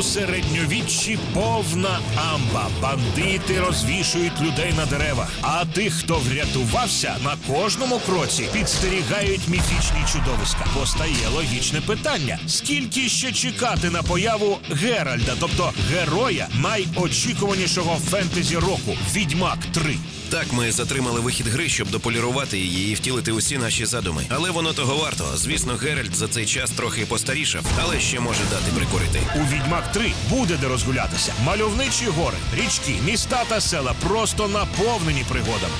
У середньовіччі повна амба. Бандити розвішують людей на деревах. А тих, хто врятувався, на кожному кроці підстерігають міфічні чудовиська. Постає логічне питання: скільки ще чекати на появу Геральда, тобто героя найочікуванішого фентезі року Відьмак 3? Так, ми затримали вихід гри, щоб дополірувати її і втілити усі наші задуми. Але воно того варто. Звісно, Геральт за цей час трохи постарішав, але ще може дати прикурити. У Відьмак 3 буде де розгулятися. Мальовничі гори, річки, міста та села просто наповнені пригодами.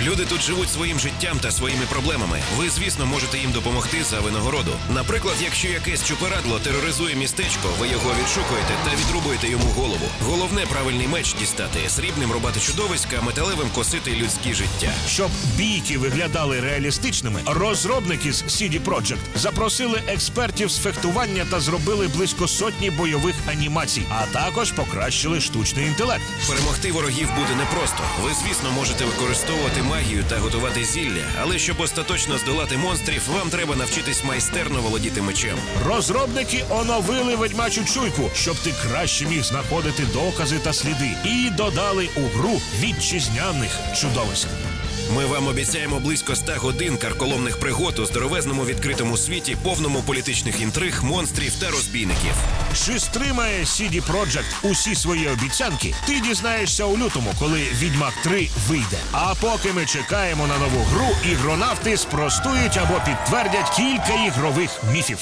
Люди тут живуть своїм життям та своїми проблемами. Ви, звісно, можете їм допомогти за винагороду. Наприклад, якщо якесь чупирадло тероризує містечко, ви його відшукуєте та відрубуєте йому голову. Головне правильний меч дістати, срібним рубати чудовиська, металевим косити людські життя. Щоб бійки виглядали реалістичними, розробники з CD Projekt запросили експертів з фехтування та зробили близько сотні бойових анімацій, а також покращили штучний інтелект. Перемогти ворогів буде непросто. Ви, звісно, можете використовувати магію та готувати зілля, але щоб остаточно здолати монстрів, вам треба навчитись майстерно володіти мечем. Розробники оновили ведьмачу чуйку, щоб ти краще міг знаходити докази та сліди, і додали у гру вітчизняних чудовиськ. Ми вам обіцяємо близько 100 годин карколомних пригод у здоровезному відкритому світі, повному політичних інтриг, монстрів та розбійників. Чи стримає CD Projekt усі свої обіцянки? Ти дізнаєшся у лютому, коли Відьмак 3 вийде. А поки ми чекаємо на нову гру, ігронавти спростують або підтвердять кілька ігрових міфів.